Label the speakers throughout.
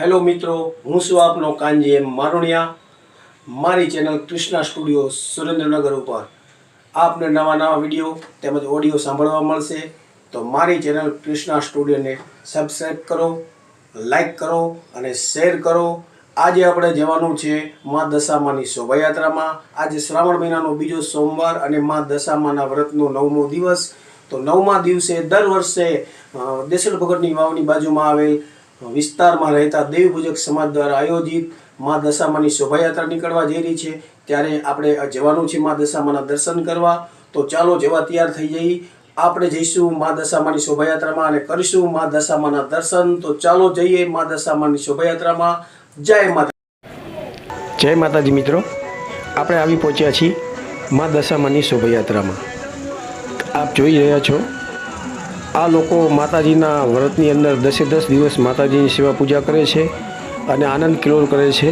Speaker 1: Hello મિત્રો હું છું આપનો કાંજી એમ મારુણિયા. મારી ચેનલ કૃષ્ણા સ્ટુડિયો સુરેન્દ્રનગર ઉપર. આપને નવા નવા વીડિયો તેમજ ઓડિયો સાંભળવા મળશે. તો મારી ચેનલ કૃષ્ણા સ્ટુડિયોને સબસ્ક્રાઈબ કરો લાઈક કરો અને શેર કરો. આજે આપણે જવાનું છે મા દશામાની શોભાયાત્રામાં. આજે શ્રાવણ મહિનાનો બીજો સોમવાર અને મા દશામાના વ્રતનો નવમો દિવસ. તો નવમા દિવસે દર વર્ષે અ, ભગતની વાવની બાજુમાં આવેલ વિસ્તારમાં રહેતા દેવી સમાજ દ્વારા આયોજિત મા દશામાની શોભાયાત્રા નીકળવા જઈ રહી છે. ત્યારે આપણે જવાનું છે મા દશામાના દર્શન કરવા. તો ચાલો જેવા તૈયાર થઈ જઈ. આપણે જઈશું મા દશામાની શોભાયાત્રામાં અને કરીશું મા દશામાના દર્શન. તો ચાલો જઈએ મા દશામાની શોભાયાત્રામાં. જય માતા.
Speaker 2: જય માતાજી મિત્રો. આપણે આવી પહોંચ્યા છીએ મા દશામાની શોભાયાત્રામાં. આપ જોઈ રહ્યા છો આ લોકો માતાજીના વ્રતની અંદર દસે દસ દિવસ માતાજીની સેવા પૂજા કરે છે અને આનંદ કિલોલ કરે છે.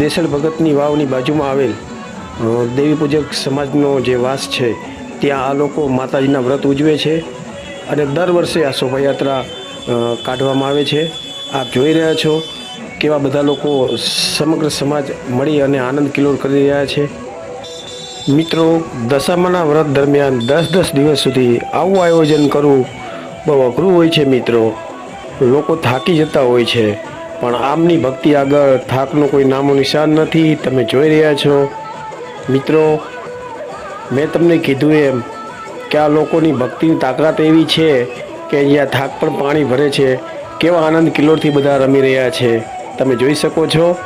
Speaker 2: દેસલ ભગતની વાવની બાજુમાં આવેલ દેવી પૂજક સમાજનો જે વાસ છે, ત્યાં આ લોકો માતાજીના વ્રત ઉજવે છે અને દર વર્ષે આ શોભાયાત્રા કાઢવામાં આવે છે. આપ જોઈ રહ્યા છો કેવા બધા લોકો સમગ્ર સમાજ મળી અને આનંદ કિલોલ કરી રહ્યા છે. મિત્રો, દશામાના વ્રત દરમિયાન દસ દસ દિવસ સુધી આવું આયોજન કરવું બહુ અઘરું હોય છે મિત્રો. લોકો થાકી જતા હોય છે, પણ આમની ભક્તિ આગળ થાકનું કોઈ નામો નિશાન નથી, તમે જોઈ રહ્યા છો. મિત્રો, મેં તમને કીધું એમ કે આ લોકોની ભક્તિની તાકાત એવી છે કે અહીંયા થાક પણ પાણી ભરે છે. કેવા આનંદ કિલોરથી બધા રમી રહ્યા છે, તમે જોઈ શકો છો.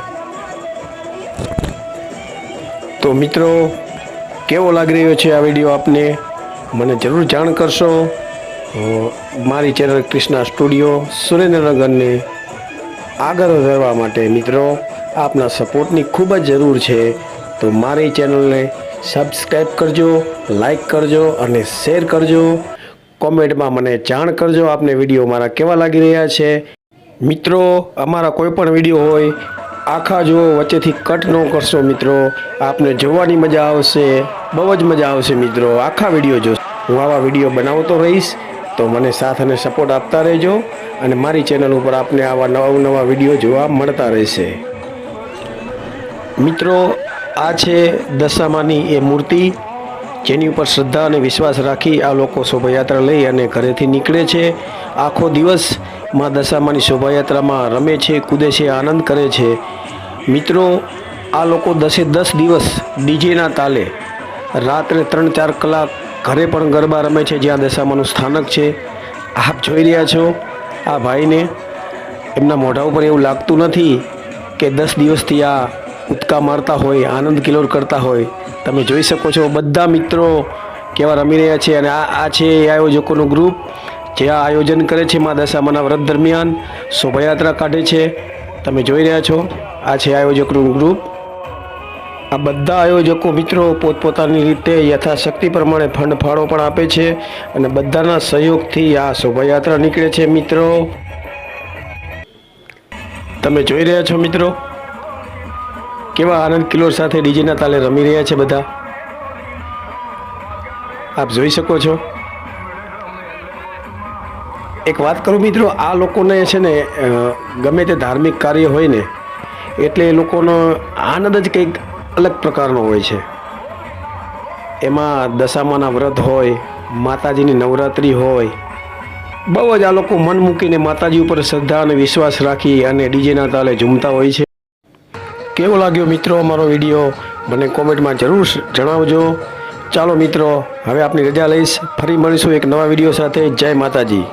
Speaker 2: તો મિત્રો કેવો લાગી રહ્યો છે આ વીડિયો આપને? મને જરૂર જાણ કરશો. મારી ચેનલ કૃષ્ણા સ્ટુડિયો, સુરેન્દ્રનગરને આગળ રહેવા માટે મિત્રો, આપના સપોર્ટની ખૂબ જ જરૂર છે. તો મારી ચેનલને સબસ્ક્રાઈબ કરજો લાઈક કરજો અને શેર કરજો. કોમેન્ટમાં મને જાણ કરજો આપને વીડિયો મારા કેવા લાગી રહ્યા છે. મિત્રો, અમારા કોઈ પણ વીડિયો હોય આખા જુઓ, વચ્ચેથી કટ ન કરશો મિત્રો. આપને જોવાની મજા આવશે, બહુ જ મજા આવશે મિત્રો. આખા વીડિયો જોશો હું આવા વીડિયો બનાવતો રહીશ, તો મને સાથ અને સપોર્ટ આપતા રહેજો અને મારી ચેનલ ઉપર આપને આવા નવા નવા વીડિયો જોવા મળતા રહેશે. મિત્રો, આ છે દશામાની એ મૂર્તિ, જેની ઉપર શ્રદ્ધા અને વિશ્વાસ રાખી આ લોકો શોભાયાત્રા લઈ અને ઘરેથી નીકળે છે. આખો દિવસ માં દશામાની શોભાયાત્રામાં રમે છે, કૂદે છે, આનંદ કરે છે. મિત્રો, આ લોકો દસે દસ દિવસ ડીજેના તાલે રાત્રે ત્રણ ચાર કલાક ઘરે પણ ગરબા રમે છે, જ્યાં દશામાનું સ્થાનક છે. આપ જોઈ રહ્યા છો, આ ભાઈને એમના મોઢા ઉપર એવું લાગતું નથી કે દસ દિવસથી આ ઉતકા મારતા હોય, આનંદ કિલોર કરતા હોય. તમે જોઈ શકો છો, બધા મિત્રો કેવા રમી રહ્યા છે અને આ આ છે એ આયોજકોનું ગ્રુપ. જે આ આયોજન કરે છે મા દશામાના વ્રત દરમિયાન શોભાયાત્રા કાઢે છે. તમે જોઈ રહ્યા છો, આ છે આયોજકનું ગ્રુપ આ બધા આયોજકો મિત્રો પોતપોતાની રીતે યથાશક્તિ પ્રમાણે ફંડ ફાળો પણ આપે છે અને બધાના સહયોગથી આ શોભાયાત્રા નીકળે છે મિત્રો. તમે જોઈ રહ્યા છો મિત્રો, કેવા આનંદ કિલોર સાથે ડીજેના તાલે રમી રહ્યા છે બધા. આપ જોઈ શકો છો. એક વાત કરું મિત્રો, આ લોકોને છે ને ગમે તે ધાર્મિક કાર્ય હોય ને, એટલે એ લોકોનો આનંદ જ કંઈક અલગ પ્રકારનો હોય છે. એમાં દશામાના વ્રત હોય, માતાજીની નવરાત્રિ હોય, બહુ જ આ લોકો મન મૂકીને માતાજી ઉપર શ્રદ્ધા અને વિશ્વાસ રાખી અને ડીજેના તાલે ઝૂમતા હોય છે. કેવો લાગ્યો મિત્રો અમારો વીડિયો? મને કોમેન્ટમાં જરૂર જણાવજો. ચાલો મિત્રો, હવે આપની રજા લઈશ. ફરી મળીશું એક નવા વીડિયો સાથે. જય માતાજી.